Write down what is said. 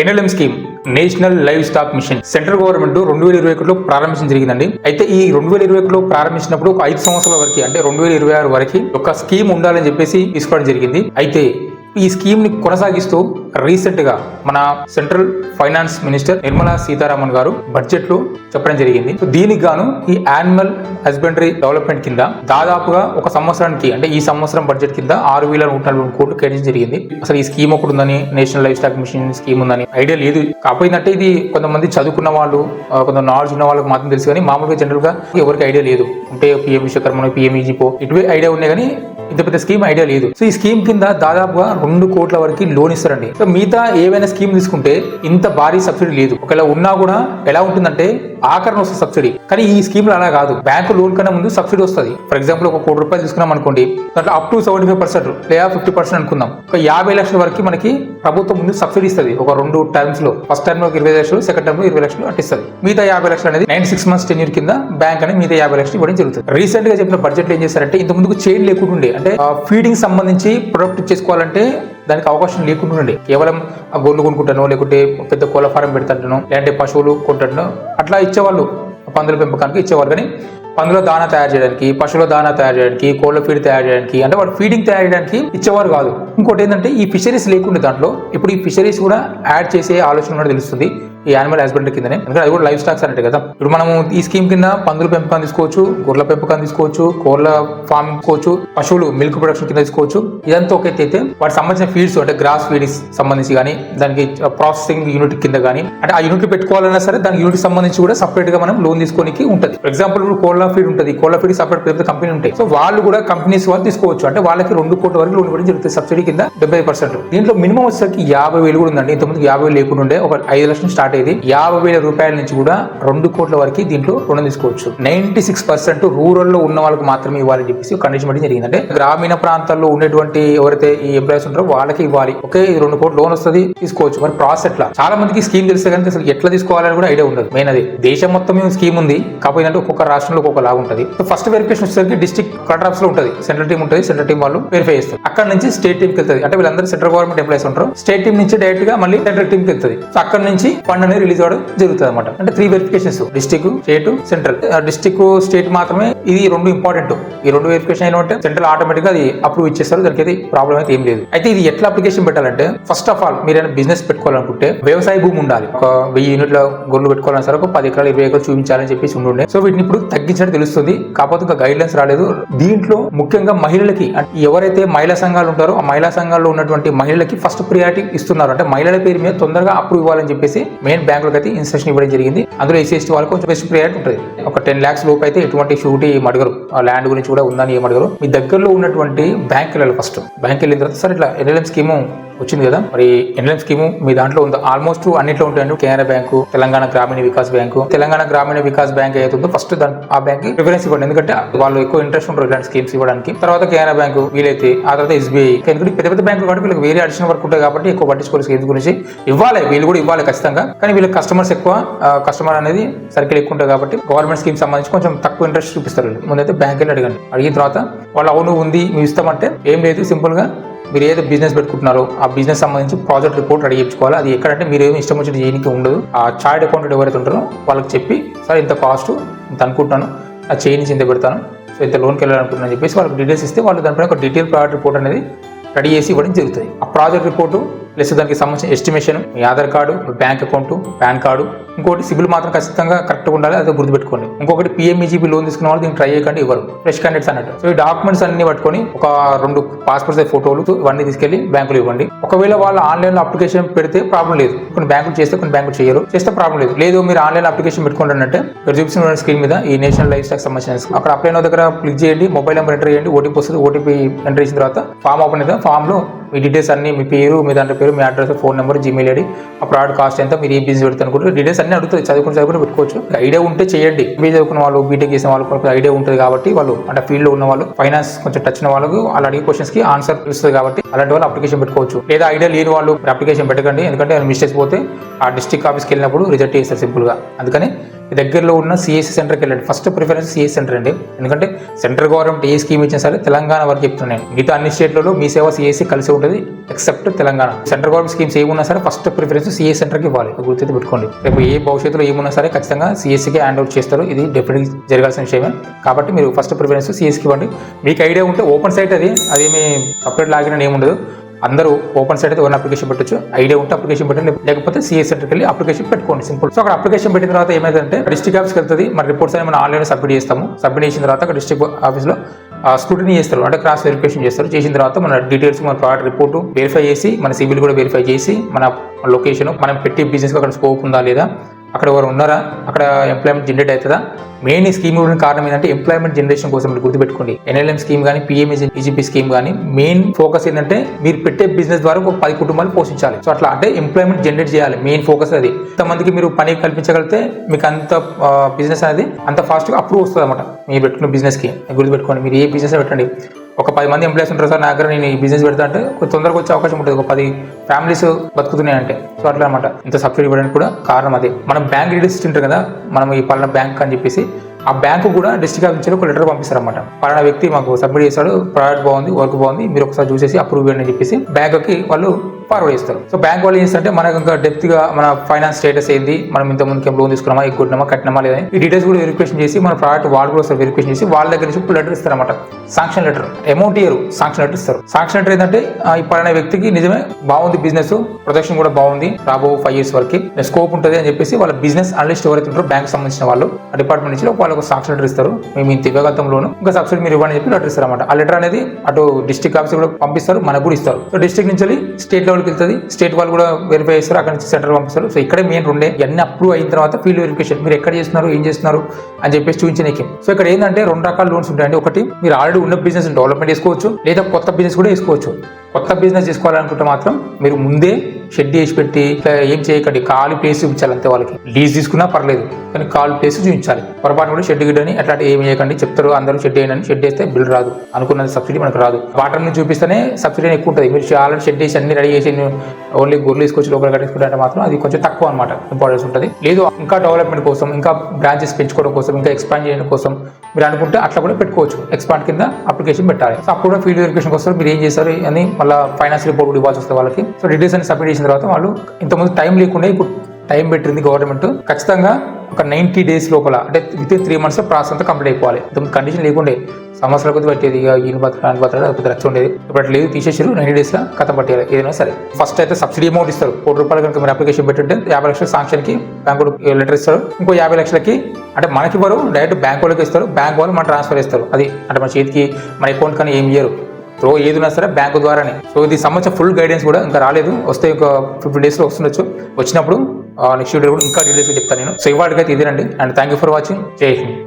NLM scheme national livestock mission central government రెండు వేల ఇరవై ఒకటిలో ప్రారంభించడం జరిగిందండి. అయితే ఈ రెండు వేల ఇరవై ఒకటిలో ప్రారంభించినప్పుడు ఒక ఐదు సంవత్సరాల వరకు అంటే రెండు వేల ఇరవై ఆరు వరకు ఒక స్కీమ్ ఉండాలని చెప్పేసి తీసుకోవడం జరిగింది. అయితే ఈ స్కీమ్ని కొనసాగిస్తూ రీసెంట్గా మన central finance minister Nirmala Sitharaman garu బడ్జెట్లో చెప్పడం జరిగింది. సో దీనికి గాను ఈ యానిమల్ హస్బెండరీ డెవలప్మెంట్ కింద దాదాపుగా ఒక సంవత్సరానికి అంటే ఈ సంవత్సరం బడ్జెట్ కింద ఆరు వేల నూట నలభై కోట్లు కేటాయించడం జరిగింది. అసలు ఈ స్కీమ్ ఒకటి ఉందని national life stock mission scheme ఉందని ఐడియా లేదు. కాకపోయిందంటే ఇది కొంతమంది చదువుకున్న వాళ్ళు కొంత నాలెడ్జ్ ఉన్న వాళ్ళకి మాత్రం తెలుసు కానీ మామూలుగా జనరల్గా ఎవరికి ఐడియా లేదు. అంటే పిఎం విశ్వకర్మ పిఎంఈజీపో ఇటువే ఐడియా ఉన్నాయి కానీ ఇంత పెద్ద స్కీమ్ ఐడియా లేదు. సో ఈ స్కీమ్ కింద దాదాపుగా రెండు కోట్ల వరకు లోన్ ఇస్తారండి. సో మిగతా ఏవైనా స్కీమ్ తీసుకుంటే ఇంత భారీ సబ్సిడీ లేదు. ఒకవేళ ఉన్నా కూడా ఎలా ఉంటుందంటే ఆఖరణ వస్తుంది సబ్సిడీ కానీ ఈ స్కీమ్లో అలా కాదు. బ్యాంకు లోన్ కన్నా ముందు సబ్సిడీ వస్తుంది. ఫర్ ఎగ్జాంపుల్ ఒక కోటి రూపాయలు తీసుకున్నాం అనుకోండి దాంట్లో up to seventy five percent లేదా ఫిఫ్టీ పర్సెంట్ అనుకుందాం. ఒక యాభై లక్షల వరకు మనకి ప్రభుత్వం ముందు సబ్సిడీ ఇస్తుంది. ఒక రెండు టర్మ్స్లో. ఫస్ట్ టర్మ్లో ఇరవై లక్షలు సెకండ్ టర్మ్లో ఇరవై లక్షలు అట్టిస్తుంది మిగతా యాభై లక్షలు అనేది నైన్ సిక్స్ మంత్స్ టెన్యూర్ కింద బ్యాంక్ అనేది మిగతా యాభై లక్షలు ఇవ్వడం జరుగుతుంది. రీసెంట్గా చెప్పిన బడ్జెట్ ఏం చేశారంటే ఇంత ముందుకు చైన్ లేకుండా అంటే ఫీడింగ్ సంబంధించి ప్రొడక్ట్ చేసుకోవాలంటే దానికి అవకాశం లేకుండా కేవలం ఆ గొర్రెలు కొనుక్కుంటానో లేకుంటే పెద్ద కోళ్ళ ఫారం పెడతాను లేదంటే పశువులు కొంటాను అట్లా ఇచ్చేవాళ్ళు. పందుల పెంపకానికి ఇచ్చేవాళ్ళు. కానీ పందుల దానా తయారు చేయడానికి పశువుల దానా తయారు చేయడానికి కోళ్ళ ఫీడ్ తయారు చేయడానికి అంటే వాళ్ళు ఫీడింగ్ తయారు చేయడానికి ఇచ్చేవారు కాదు. ఇంకోటి ఏంటంటే ఈ ఫిషరీస్ లేకుండా దాంట్లో ఇప్పుడు ఈ ఫిషరీస్ కూడా యాడ్ చేసే ఆలోచన కూడా తెలుస్తుంది. ఈ యానిమల్ హస్బెండరీ కిందనే. ఎందుకంటే అది కూడా లైఫ్ స్టాక్స్ అంటే కదా. ఇప్పుడు మనము ఈ స్కీమ్ కింద పందుల పెంపకం తీసుకోవచ్చు గొర్రెల పెంపకం తీసుకోవచ్చు కోళ్ళ ఫామ్ తీసుకోవచ్చు పశువులు మిల్క్ ప్రొడక్షన్ కింద తీసుకోవచ్చు. ఇదంతా ఒక అయితే వాటికి సంబంధించిన ఫీడ్స్ అంటే గ్రాస్ ఫీడ్స్ సంబంధించి కానీ దానికి ప్రాసెసింగ్ యూనిట్ కింద కానీ అంటే ఆ యూనిట్ పెట్టుకోవాలన్నా సరే దాని యూనిట్ సంబంధించి కూడా సపరేట్గా మనం లోన్ తీసుకోనికి ఉంటుంది. ఫర్ ఎగ్జాంపుల్ ఇప్పుడు కోళ్ళ ఫీడ్ ఉంటుంది. కోళ్ళ ఫీడ్ సపరేట్ పెద్ద కంపెనీ ఉంటాయి. సో వాళ్ళు కూడా కంపెనీస్ వాళ్ళు తీసుకోవచ్చు. అంటే వాళ్ళకి రెండు కోట్ల వరకు లోన్ ఇవ్వడం జరుగుతుంది సబ్సిడీ కింద డెబ్బై పర్సెంట్ దీంట్లో మినిమం వచ్చేసరికి యాభై వేలు కూడా ఉందండి. ఇంతకుముందు యాభై వేలు లేకుండా ఉండే ఒక ఐదు లక్షలు స్టార్ట్ అయ్యేది యాభై వేల రూపాయల నుంచి కూడా రెండు కోట్ల వరకు దీంట్లో రుణం తీసుకోవచ్చు. నైన్టీ సిక్స్ పర్సెంట్ రూరల్లో ఉన్న వాళ్ళకి మాత్రమే ఇవ్వాలని చెప్పేసి కండిషన్ పెట్టడం జరిగింది అంటే గ్రామీణ ప్రాంతాల్లో ఉండేటువంటి ఎవరైతే ఈ ఎంప్లాయీస్ ఉంటారో వాళ్ళకి ఇవ్వాలి. ఓకే ఇది రెండు కోట్లు లోన్ వస్తుంది తీసుకోవచ్చు. మరి ప్రాసెస్ ఎట్లా? చాలా మందికి స్కీమ్ తెలిస్తే కానీ అసలు ఎట్లా తీసుకోవాలని కూడా ఐడియా ఉండదు. మెయిన్ అది. దేశం మొత్తం స్కీమ్ ఉంది కాకపోతే అంటే ఒక్కొక్క రాష్ట్రంలో ఒక్కొక్క లాగా ఉంటుంది. సో ఫస్ట్ వెరిఫికేషన్ వచ్చేసరికి డిస్ట్రిక్ట్ కలెక్టర్ ఆఫీస్లో ఉంటుంది. సెంట్రల్ టీం ఉంటుంది సెంట్రల్ టీం వాళ్ళు వెరిఫై చేస్తారు. అక్కడ నుంచి స్టేట్ టీంకి వెళ్తుంది. అంటే వీళ్ళందరూ సెంట్రల్ గవర్నమెంట్ ఎంప్లాయీస్ ఉంటారు. స్టేట్ టీం నుంచి డైరెక్ట్గా మళ్ళీ సెంట్రల్ టీంకి వెళ్తుంది. సో అక్కడ నుంచి ఫండ్ అనేది రిలీజ్ అవ్వడం జరుగుతుంది అనమాట అంటే three verifications district state central district state మాత్రమే ఇది రెండు ఇంపార్టెంట్ ఈ రెండు వెరిఫికేషన్ అయిన ఉంటే సెంట్రల్ ఆటోమేటిక్గా అది అప్రూవ్ ఇచ్చేస్తారు. దానికి అయితే ప్రాబ్లం అయితే ఏం లేదు. అయితే ఇది ఎట్లా అప్లికేషన్ పెట్టాలంటే ఫస్ట్ ఆఫ్ ఆల్ మీరు ఏమైనా బిజినెస్ పెట్టుకోవాలనుకుంటే వ్యవసాయ భూమి ఉండాలి. ఒక వెయ్యి యూనిట్ల గొర్రెలు పెట్టుకోవాలని సరే ఒక పది ఎకరాలు ఇరవై ఎకరాలు చూపించాలని చెప్పేసి ఉండే సో వీటిని ఇప్పుడు తగ్గించడం తెలుస్తుంది. కాకపోతే ఇంకా గైడ్ లైన్స్ రాలేదు. దీంట్లో ముఖ్యంగా మహిళలకి అంటే ఎవరైతే మహిళా సంఘాలు ఉంటారో ఆ మహిళా సంఘాల్లో ఉన్నటువంటి మహిళలకి ఫస్ట్ ప్రియారిటీ ఇస్తున్నారు. అంటే మహిళల పేరు మీద తొందరగా అప్రూవ్ ఇవ్వాలని చెప్పేసి మెయిన్ బ్యాంకులకు అయితే ఇన్స్ట్రక్షన్ ఇవ్వడం జరిగింది. అందులో ఎస్సీ వాళ్ళకి కొంచెం బెస్ట్ ప్రియారిటీ ఉంటుంది. ఒక టెన్ ల్యాక్స్ లోపు అయితే ఎటువంటి షూటీ ఏం అడగరు. ఆ ల్యాండ్ గురించి కూడా ఉందని ఏం మీ దగ్గరలో ఉన్నటువంటి బ్యాంక్ వెళ్ళాలి ఫస్ట్ బ్యాంక్ వెళ్ళిన తర్వాత సరే ఇట్లా ఎన్ఎల్ఎం స్కీము వచ్చింది కదా? మరి ఎన్ఎల్ఎం స్కీము మీ దాంట్లో ఉంది? ఆల్మోస్ట్ అన్నిట్లో ఉంటాయండి Canara bank Telangana Grameena Vikas bank. Telangana Grameena Vikas bank ఏదైతుందో ఫస్ట్ దాని ఆ బ్యాంక్ ప్రిఫరెన్స్ ఇవ్వండి. ఎందుకంటే వాళ్ళు ఎక్కువ ఇంట్రెస్ట్ ఉంటారు ఇలాంటి స్కీమ్స్ ఇవ్వడానికి. తర్వాత కెనరా బ్యాంకు వీలైతే ఆ తర్వాత ఎస్బీఐ. ఎందుకంటే పెద్ద పెద్ద బ్యాంకులు కాబట్టి వీళ్ళకి వేరే అడిషనల్ వర్క్ ఉంటాయి కాబట్టి ఎక్కువ పట్టించుకోవాలి స్కీమ్స్ గురించి. ఇవ్వాలి వీళ్ళు కూడా ఇవ్వాలి ఖచ్చితంగా. కానీ వీళ్ళకి కస్టమర్స్ ఎక్కువ కస్టమర్ అనేది సర్కిల్ ఎక్కువ ఉంటుంది కాబట్టి గవర్నమెంట్ స్కీమ్ సంబంధించి కొంచెం తక్కువ ఇంట్రెస్ట్ చూపిస్తారు వీళ్ళు. ముందైతే బ్యాంక్ వెళ్ళి అడగండి. అడిగిన తర్వాత వాళ్ళు అవును ఉంది మేము ఇస్తామంటే ఏం లేదు సింపుల్గా మీరు ఏదో బిజినెస్ పెట్టుకుంటున్నారో ఆ బిజినెస్ సంబంధించి ప్రాజెక్ట్ రిపోర్ట్ రెడీ చేయించుకోవాలి. అది ఎక్కడంటే మీరు ఏమి ఇష్టం వచ్చినట్టు చేయడానికి ఉండదు. ఆ చార్ట్ అకౌంటెంట్ ఎవరైతే ఉంటారో వాళ్ళకి చెప్పి సార్ ఇంత కాస్ట్ ఇంత అనుకుంటున్నాను. ఆ చేయించి ఇంత పెడతాను. సో ఇంత లోన్కి వెళ్ళాలనుకుంటున్నాను చెప్పేసి వాళ్ళకి డీటెయిల్స్ ఇస్తే వాళ్ళు దానిపైన ఒక డీటెయిల్ ప్రాజెక్ట్ రిపోర్ట్ అనేది రెడీ చేసి ఇవ్వడం జరుగుతుంది. ఆ ప్రాజెక్ట్ రిపోర్టు ప్లస్ దానికి సంబంధించిన ఎస్టిమేషన్ మీ Aadhaar card bank account PAN card ఇంకోటి సిబిల్ మాత్రం ఖచ్చితంగా కరెక్ట్గా ఉండాలి అది గుర్తుపెట్టుకోండి. ఇంకొకటి పిఎంఈజీబీ లోన్ తీసుకున్న వాళ్ళు దీన్ని ట్రై చేయకండి ఇవ్వరు ఫ్రెష్ క్యాండిడేట్స్ అన్నట్టు. సో ఈ డాక్యుమెంట్స్ అన్ని పట్టుకొని ఒక రెండు పాస్పోర్ట్ సైజ్ ఫోటోలు ఇవన్నీ తీసుకెళ్ళి బ్యాంకులో ఇవ్వండి. ఒకవేళ వాళ్ళు ఆన్లైన్లో అప్లికేషన్ పెడితే ప్రాబ్లం లేదు. కొన్ని బ్యాంకులు చేస్తే కొన్ని బ్యాంకులు చేయరు. చేస్తే ప్రాబ్లం లేదు. లేదు మీరు ఆన్లైన్ అప్లికేషన్ పెట్టుకుంటారంటే ఇక్కడ చూపిస్తున్న స్క్రీన్ మీద ఈ నేషనల్ లైఫ్ స్టాక్ సంబంధించిన అక్కడ అప్లైన్ దగ్గర క్లిక్ చేయండి మొబైల్ నెంబర్ ఎంటర్ చేయండి ఓటీపీ వస్తుంది ఓటీపీ ఎంటర్ చేసిన తర్వాత ఫామ్ ఓపెన్ అయితే ఫామ్లో మీ డీటెయిల్స్ అన్ని మీ పేరు మీ దాంట్లో పేరు మీ address phone number Gmail ID ఆ ప్రోడక్ట్ కాస్ట్ ఎంత మీరు ఏ బిజినెస్ పెడతాను అనుకుంటే డీటెయిల్స్ అన్ని అడుగుతుంది చదువుకుని చదువుకుని పెట్టుకోవచ్చు. ఐడియా ఉంటే చేయండి. బీ చదువుకున్న వాళ్ళు బీటెక్ చేసిన వాళ్ళు కొంచెం ఐడియా ఉంటుంది కాబట్టి వాళ్ళు అంటే ఫీల్డ్లో ఉన్న వాళ్ళు ఫైనాన్స్ కొంచెం టచ్ ఉన్న వాళ్ళకు వాళ్ళు అడిగే క్వశ్చన్స్కి ఆన్సర్ తెలుస్తుంది కాబట్టి అలాంటి వాళ్ళు అప్లికేషన్ పెట్టుకోవచ్చు. లేదా ఐడియా లేని వాళ్ళు అప్లికేషన్ పెట్టకండి. ఎందుకంటే మిస్టేక్స్ పోతే ఆ డిస్ట్రిక్ట్ ఆఫీస్కి వెళ్ళినప్పుడు రిజెక్ట్ చేస్తారు సింపుల్గా. అందుకని దగ్గరలో ఉన్న సిఎస్సి సెంటర్కి వెళ్ళండి. ఫస్ట్ ప్రిఫరెన్స్ సిఎస్ సెంటర్ అండి. ఎందుకంటే సెంట్రల్ గవర్నమెంట్ ఏ స్కీమ్ ఇచ్చినా సరే తెలంగాణ వరకు చెప్తున్నాను మిగతా అన్ని స్టేట్లలో మీ సేవ సిఎస్సి కలిసి ఉంటుంది except Telangana. Central government schemes ఏమున్నా సరే ఫస్ట్ ప్రిఫరెన్స్ సిఎస్ సెంటర్కి ఇవ్వాలి. గుర్తు పెట్టుకోండి. రేపు ఏ భవిష్యత్తులో ఏమున్నా సరే ఖచ్చితంగా సిఎస్సికి హ్యాండ్ అవుట్ చేస్తారు. ఇది డెఫినెట్గా జరగాల్సిన విషయమే. కాబట్టి మీరు ఫస్ట్ ప్రిఫరెన్స్ సిఎస్కి ఇవ్వండి. మీకు ఐడియా ఉంటే ఓపెన్ సైట్ అది. అదేమి సపరేట్ లాగిన ఏముండదు అందరూ ఓపెన్ సైట్ అయితే ఓన్ అప్లికేషన్ పెట్టొచ్చు. ఐడియా ఉంటే అప్లికేషన్ పెట్టండి. లేకపోతే సిఎస్ సెంటర్కి వెళ్ళి అప్లికేషన్ పెట్టుకోండి సింపుల్. సో అక్కడ అప్లికేషన్ పెట్టిన తర్వాత ఏమైందంటే డిస్ట్రిక్ట్ ఆఫీస్కి వెళ్తుంది. మన రిపోర్ట్స్ అనేవి మనం ఆన్లైన్ సబ్మిట్ చేస్తాము. సబ్మిట్ చేసిన తర్వాత డిస్ట్రిక్ట్ ఆఫీస్లో స్క్రూటినీ చేస్తారు. అంటే క్రాస్ వెరిఫికేషన్ చేస్తారు. చేసిన తర్వాత మన డీటెయిల్స్ మన ప్రోడక్ట్ రిపోర్ట్ వెరిఫై చేసి మన సివిల్ కూడా వెరిఫై చేసి మన లొకేషన్ మనం పెట్టి బిజినెస్ అక్కడ స్కోప్ ఉందా లేదా అక్కడ ఎవరు ఉన్నారా? అక్కడ ఎంప్లాయ్మెంట్ జనరేట్ అవుతుందా? మెయిన్ ఈ స్కీమ్ ఇవ్వడానికి కారణం ఏంటంటే ఎంప్లాయ్మెంట్ జనరేషన్ కోసం మీరు గుర్తుపెట్టుకోండి. ఎన్ఎల్ఎం స్కీమ్ కానీ పిఎం ఈజీపీ స్కీమ్ కానీ మెయిన్ ఫోకస్ ఏంటంటే మీరు పెట్టే బిజినెస్ ద్వారా ఒక పది కుటుంబాలు పోషించాలి. సో అట్లా అంటే ఎంప్లాయ్మెంట్ జనరేట్ చేయాలి. మెయిన్ ఫోకస్ అది. ఇంతమందికి మీరు పని కల్పించగలిగితే మీకు అంత బిజినెస్ అనేది అంత ఫాస్ట్గా అప్రూవ్ వస్తుంది అనమాట మీరు పెట్టుకున్న బిజినెస్కి గుర్తుపెట్టుకోండి. మీరు ఏ బిజినెస్ పెట్టండి. ఒక పది మంది ఎంప్లాయీస్ ఉంటారు సార్ నా దగ్గర నేను ఈ బిజినెస్ పెడతా అంటే తొందరగా వచ్చే అవకాశం ఉంటుంది. ఒక పది ఫ్యామిలీస్ బతుకుతున్నాయి అంటే సో అట్లా అనమాట ఇంత సబ్సిడీ ఇవ్వడానికి కూడా కారణం అదే. మనం బ్యాంక్ డీటెయిల్స్ ఉంటారు కదా మనం ఈ పలానా బ్యాంక్ అని చెప్పేసి ఆ బ్యాంకు కూడా డిస్ట్రిక్ట్ ఆఫీస్ నుంచి ఒక లెటర్ పంపిస్తారన్నమాట. పలానా వ్యక్తి మాకు సబ్మిట్ చేశాడు ప్రోడక్ట్ బాగుంది వర్క్ బాగుంది మీరు ఒకసారి చూసేసి అప్రూవ్ చేయండి అని చెప్పేసి బ్యాంకుకి వాళ్ళు ఫార్వర్డ్ చేస్తారు. సో బ్యాంక్ వాళ్ళు ఏంటంటే చేస్తారంటే మనకు ఇంకా డెప్త్గా మన ఫైనాన్స్ స్టేటస్ ఏంది? మనం ఇంత ముందుకు లోన్ తీసుకున్నామా? ఎక్కున్నామా కట్టినామా లేదా? ఈ డీటెయిల్స్ కూడా వెరిఫికేషన్ చేసి మన ప్రోడక్ట్ వాళ్ళు కూడా ఒకసారి వెరిఫికేషన్ చేసి వాళ్ళ దగ్గర నుంచి లెటర్ ఇస్తారన్నమాట. సాంక్షన్ లెటర్ అమౌంట్ ఇయ్యరు సాంక్షన్ లెటర్ ఇస్తారు. సాంక్షన్ లెటర్ ఏంటంటే ఈ పడిన వ్యక్తికి నిజమే బాగుంది బిజినెస్ ప్రొడక్షన్ కూడా బాగుంది. రాబో ఫైవ్ ఇయర్స్ వరకు. స్కోప్ ఉంటుంది అని చెప్పేసి వాళ్ళ బిజినెస్ అనలిస్ట్ ఎవరైతే ఉంటారో బ్యాంక్ సంబంధించిన వాళ్ళు ఆ డిపార్ట్మెంట్ నుంచి వాళ్ళకి సాంక్షన్ లెటర్ ఇస్తారు. మేము ఇంత ఇవ్వగతంలోను ఇంకా సబ్సిడీ మీరు ఇవ్వని చెప్పి లెటర్ ఇస్తారన్నమాట. ఆ లెటర్ అనేది అటు డిస్ట్రిక్ట్ ఆఫీస్ కూడా పంపిస్తారు మనకు కూడా ఇస్తారు. సో డిస్ట్రిక్ట్ నుంచి స్టేట్ లెవెల్ లెవెల్కి వెళ్తుంది స్టేట్ వాళ్ళు కూడా వెరిఫై చేస్తారు. అక్కడ నుంచి సెంటర్ పంపిస్తారు. సో ఇక్కడే మెయిన్ ఉండే ఇవన్నీ అప్రూవ్ అయిన తర్వాత ఫీల్డ్ వెరిఫికేషన్ మీరు ఎక్కడ చేస్తున్నారు ఏం చేస్తున్నారు అని చెప్పేసి చూపించడానికి సో ఇక్కడ ఏంటంటే రెండు రకాల లోన్స్ ఉంటాయండి. ఒకటి మీరు ఆల్రెడీ ఉన్న బిజినెస్ డెవలప్మెంట్ చేసుకోవచ్చు. లేదా కొత్త బిజినెస్ కూడా వేసుకోవచ్చు కొత్త బిజినెస్ చేసుకోవాలనుకుంటే మాత్రం మీరు ముందే షెడ్ చేసి పెట్టి ఇట్లా ఏం చేయకండి కాలు ప్లేస్ చూపించాలి అంతే వాళ్ళకి. లీజ్ తీసుకున్నా పర్లేదు కానీ కాలు ప్లేస్ చూపించాలి. పొరపాటు కూడా షెడ్ గిడ్డని అట్లాంటి ఏం చేయకండి చెప్తారు అందరూ షెడ్ చేయండి షెడ్ చేస్తే బిల్ రాదు. అనుకున్నది సబ్సిడీ మనకు రాదు. వాటర్ నుంచి చూపిస్తేనే సబ్సిడీ ఎక్కువ ఉంటుంది. మీరు ఆల్రెడీ షెడ్ చేసి అన్ని రెడీ చేసి ఓన్లీ గొర్రెలు తీసుకొచ్చి లోపల కట్టేసుకుంటే మాత్రం అది కొంచెం తక్కువ అనమాట ఇంపార్టెన్స్ ఉంటుంది. లేదు ఇంకా డెవలప్మెంట్ కోసం ఇంకా బ్రాంచెస్ పెంచుకోవడం కోసం ఇంకా ఎక్స్పాండ్ చేయడం కోసం మీరు అనుకుంటే అట్లా కూడా పెట్టుకోవచ్చు. ఎక్స్పాండ్ కింద అప్లికేషన్ పెట్టాలి. సో అప్పుడు ఫీల్డ్ వెరిఫికేషన్ కోసం మీరు ఏం చేస్తారు అని మళ్ళీ ఫైనాన్స్ రిపోర్ట్ కూడా ఇవ్వాల్సి వస్తుంది వాళ్ళకి. సో డీటెయిల్స్ అని సబ్మిట్ చేసిన తర్వాత వాళ్ళు ఇంతకుముందు టైం లేకుండా ఇప్పుడు టైం పెట్టింది గవర్నమెంట్ ఖచ్చితంగా ఒక నైంటీ డేస్ లోపల అంటే within three months process అంతా కంప్లీట్ అయిపోవాలి. ఇంతకుముందు కండిషన్ లేకుండే. సంవత్సరాల కొద్ది పట్టేది. ఇక ఈయన బతక ఆయన బతక పెద్ద రచ్చ ఉండేది. ఇప్పుడు లేదు తీసేసారు నైన్టీ డేస్లో కథ పట్టేయాలి. ఏదైనా సరే. ఫస్ట్ అయితే సబ్సిడీ అమౌంట్ ఇస్తారు. కోటి రూపాయలు కనుక మీరు అప్లికేషన్ పెట్టుంటే యాభై లక్షల సాంక్షన్కి బ్యాంకు లెటర్ ఇస్తారు. ఇంకో యాభై లక్షలకి అంటే మనకి వారు డైరెక్ట్ బ్యాంక్ వాళ్ళకి ఇస్తారు. బ్యాంక్ వాళ్ళు మన ట్రాన్స్ఫర్ ఇస్తారు అది అంటే మన చేతికి మన అకౌంట్ కానీ ఏం ఇయ్యరు. సో ఏదైనా సరే బ్యాంకు ద్వారానే. సో ఇది సంబంధించిన ఫుల్ గైడెన్స్ కూడా ఇంకా రాలేదు. వస్తే ఒక ఫిఫ్టీన్ డేస్లో వస్తుండొచ్చు. వచ్చినప్పుడు నెక్స్ట్ వీడియో కూడా ఇంకా డీటెయిల్స్ చెప్తాను నేను. సో ఇవాళకైతే ఇదేనండి. And thank you for watching జై హింద్